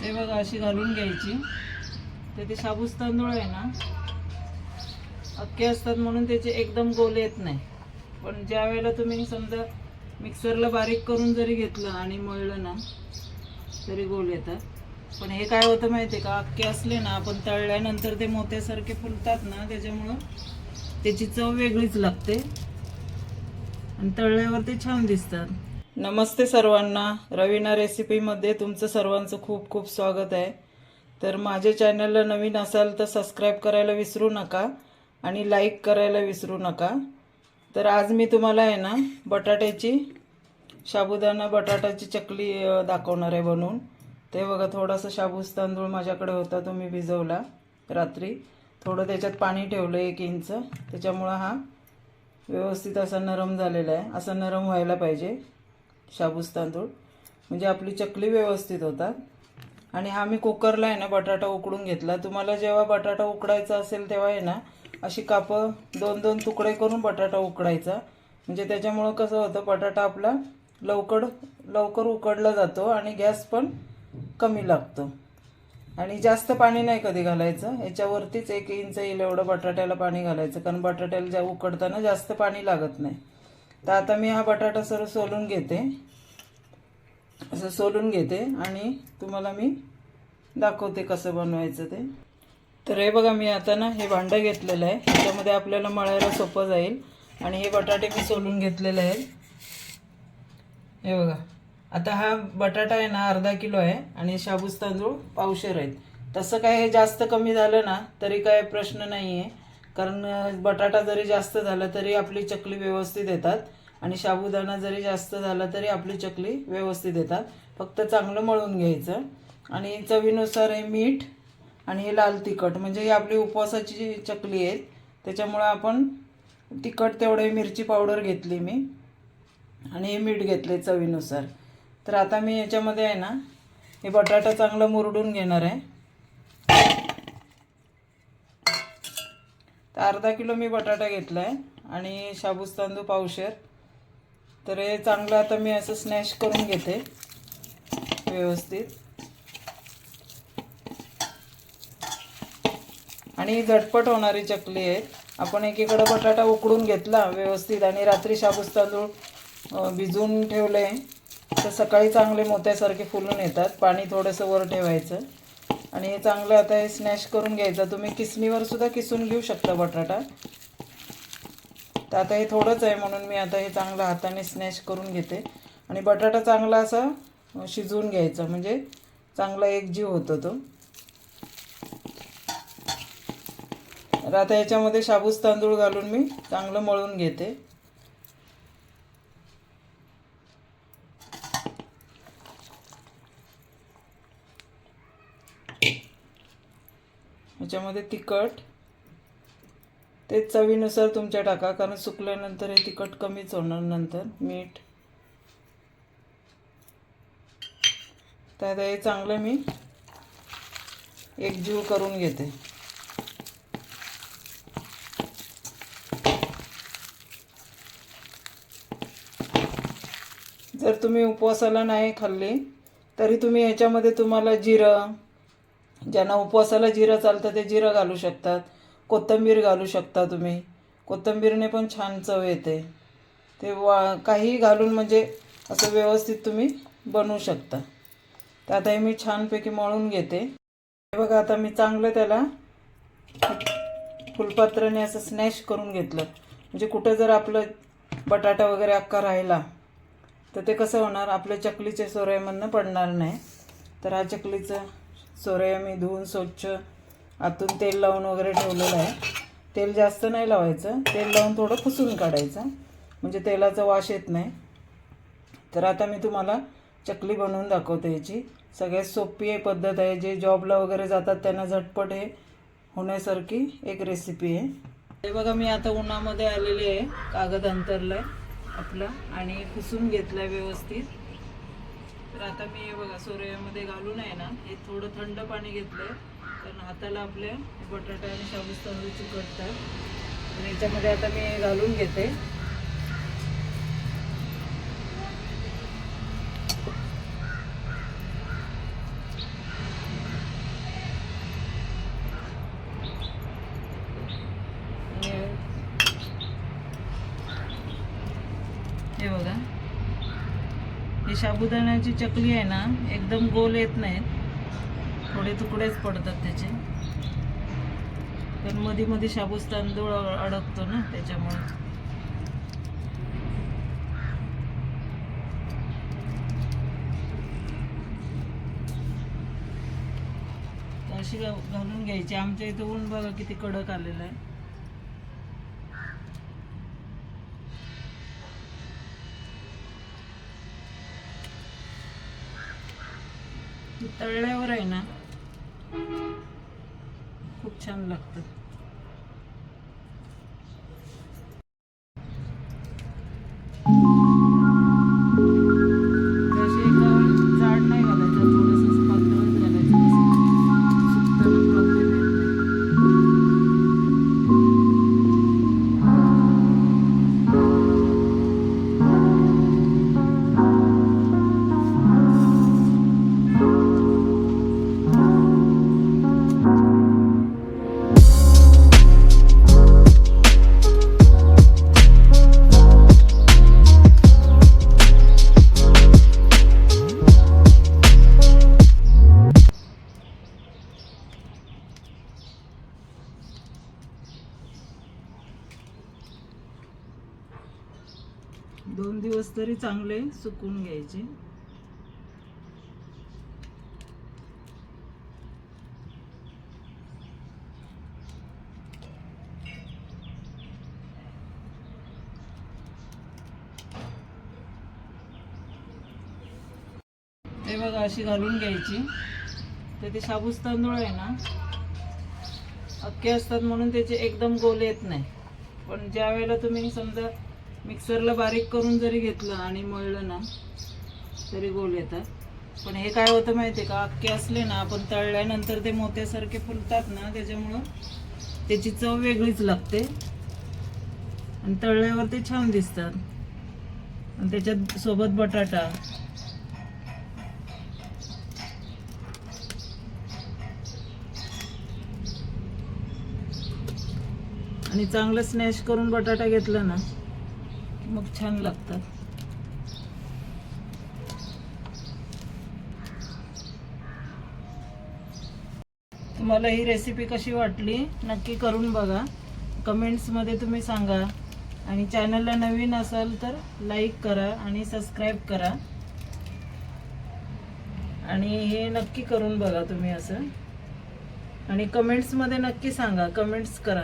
ते बघा अशी घालून घ्यायची. तर ते शाबूस तांदूळ आहे ना अख्खे असतात म्हणून त्याचे एकदम गोल येत नाही. पण ज्या वेळेला तुम्ही समजा मिक्सरला बारीक करून जरी घेतलं आणि मळलं ना तरी गोल येतात. पण हे काय होतं माहिती आहे का अख्खे असले ना आपण तळल्यानंतर ते मोत्यासारखे फुलतात ना त्याच्यामुळं त्याची चव वेगळीच लागते. आणि तळल्यावर ते छान दिसतात. नमस्ते सर्वांना. रवीना रेसिपीमध्ये तुमचं सर्वांचं खूप खूप स्वागत आहे. तर माझ्या चॅनलला नवीन असाल तर सबस्क्राईब करायला विसरू नका आणि लाईक करायला विसरू नका. तर आज मी तुम्हाला आहे ना बटाट्याची साबुदाणा बटाट्याची चकली दाखवणार आहे बनवून. ते बघा थोडासा शाबूस तांदूळ माझ्याकडे होता तो मी भिजवला रात्री. थोडं त्याच्यात पाणी ठेवलं एक इंच. त्याच्यामुळं हा व्यवस्थित असा नरम झालेला आहे. असा नरम व्हायला पाहिजे. शाबूस तांदूळ. म्हणजे आपली चकली व्यवस्थित होतात. आणि हा मी कुकरला आहे ना बटाटा उकडून घेतला. तुम्हाला जेव्हा बटाटा उकडायचा असेल तेव्हा आहे ना अशी कापं दोन दोन तुकडे करून बटाटा उकडायचा. म्हणजे त्याच्यामुळं कसं होतं बटाटा आपला लवकर लवकर उकडला जातो आणि गॅस पण कमी लागतो. आणि जास्त पाणी नाही कधी घालायचं. याच्यावरतीच एक इंच येईल एवढं बटाट्याला पाणी घालायचं. कारण बटाट्याला ज्या उकडताना जास्त पाणी लागत नाही. तर आता मी हा बटाटा सर्व सोलून घेते. असं सोलून घेते आणि तुम्हाला मी दाखवते कसं बनवायचं ते. तर हे बघा मी आता ना हे भांडं घेतलेलं आहे. त्याच्यामध्ये आपल्याला मळायला सोपं जाईल. आणि हे बटाटे मी सोलून घेतलेले आहेत. हे बघा आता हा बटाटा आहे ना अर्धा किलो आहे आणि शाबूस तांदूळ पावशेर आहेत. तसं काय हे जास्त कमी झालं ना तरी काय प्रश्न नाही आहे कारण बटाटा जरी जास्त झाला तरी आपली चकली व्यवस्थित येतात. आणि साबुदाणा जरी जास्त झाला तरी आपली चकली व्यवस्थित येतात. फक्त चांगलं मळून घ्यायचं. आणि चवीनुसार हे मीठ आणि हे लाल तिखट म्हणजे ही आपली उपवासाची जी चकली आहेत त्याच्यामुळं आपण तिखट तेवढे मिरची पावडर घेतली मी. आणि हे मीठ घेतले चवीनुसार. तर आता मी याच्यामध्ये आहे ना हे बटाटा चांगला मुरडून घेणार आहे. तर अर्धा किलो मी बटाटा घेतला आहे आणि शाबूस तांदूळ पावशेर. तर हे चांगलं आता मी असं स्नॅश करून घेते व्यवस्थित. आणि झटपट होणारी चकली आहे. आपण एकीकडं बटाटा उकडून घेतला व्यवस्थित आणि रात्री शाबूस तांदूळ भिजवून ठेवले तर सकाळी चांगले मोत्यासारखे फुलून येतात. पाणी थोडंसं वर ठेवायचं. आणि हे चांगलं आता हे स्नॅश करून घ्यायचं. तुम्ही किसणीवर सुद्धा किसून घेऊ शकता बटाटा. तर आता हे थोडंच आहे म्हणून मी आता हे चांगलं हाताने स्नॅश करून घेते. आणि बटाटा चांगला असा शिजवून घ्यायचा म्हणजे चांगला एकजीव होतो तो. तर आता याच्यामध्ये शाबूस तांदूळ घालून मी चांगलं मळून घेते. ह्याच्यामध्ये तिखट. ते चवीनुसार तुमच्या टाका कारण सुकल्यानंतर हे तिखट कमीच होणार नंतर मीठ. तर आता हे चांगलं मी एकजीव करून घेते. जर तुम्ही उपवासाला नाही खाल्ली तरी तुम्ही याच्यामध्ये तुम्हाला जिरं ज्यांना उपवासाला जिरं चालतं ते जिरं घालू शकतात. कोथिंबीर घालू शकता तुम्ही. कोथिंबीरने पण छान चव येते. ते वा काहीही घालून म्हणजे असं व्यवस्थित तुम्ही बनवू शकता. तर आता हे मी छानपैकी मळून घेते. हे बघा आता मी चांगलं त्याला फुलपात्राने असं स्नॅश करून घेतलं. म्हणजे कुठं जर आपलं बटाटा वगैरे अक्का राहिला तर ते कसं होणार? आपल्या चकलीच्या सोऱ्यामधनं पडणार नाही. तर हा चकलीचं सोऱ्या मी धुवून स्वच्छ आतून तेल लावून वगैरे ठेवलेलं आहे. तेल जास्त नाही लावायचं. तेल लावून थोडं पुसून काढायचं. म्हणजे तेलाचा वास येत नाही. तर आता मी तुम्हाला चकली बनवून दाखवते याची. सगळ्यात सोपी आहे पद्धत आहे. जे जॉबला वगैरे जातात त्यांना झटपट हे होण्यासारखी एक रेसिपी आहे. हे बघा मी आता उन्हामध्ये आलेली आहे. कागद अंतरला आपलं आणि पुसून घेतलं आहे व्यवस्थित. तर आता मी हे बघा सोऱ्यामध्ये घालून आहे ना हे थोडं थंड पाणी घेतलंय. कारण हाताला आपल्या बटाटा आणि शाबूस तांदूळ चिकटतात. आणि याच्यामध्ये आता मी हे घालून घेते. साबुदाण्याची चकली आहे ना एकदम गोल येत नाहीत. थोडे तुकडेच पडतात त्याचे. पण मध्ये मध्ये शाबूस तांदूळ अडकतो ना त्याच्यामुळे. अशी घा- घालून घ्यायची. आमच्या इथे ऊन बघा किती कडक आलेलं आहे. तळल्यावर आहे ना खूप छान लागतं you. दोन दिवस तरी चांगले सुकून घ्यायचे. ते बघा अशी घालून घ्यायची. तर ते शाबूस तांदूळ आहे ना अख्खे असतात म्हणून त्याचे एकदम गोल येत नाही. पण ज्या वेळेला तुम्ही समजा मिक्सरला बारीक करून जरी घेतलं आणि मळलं ना तरी गोल येतात. पण हे काय होतं माहिती आहे का? अख्खे असले ना आपण तळल्यानंतर ते मोत्यासारखे फुलतात ना त्याच्यामुळं त्याची चव वेगळीच लागते. आणि तळल्यावर ते छान दिसतात. आणि त्याच्यात सोबत बटाटा. आणि चांगलं स्नॅश करून बटाटा घेतला ना मग छान लागतात. तुम्हाला ही रेसिपी कशी वाटली नक्की करून बघा. कमेंट्समध्ये तुम्ही सांगा. आणि चॅनलला नवीन असाल तर लाईक करा आणि सबस्क्राईब करा. आणि हे नक्की करून बघा तुम्ही असं. आणि कमेंट्समध्ये नक्की सांगा. कमेंट्स करा.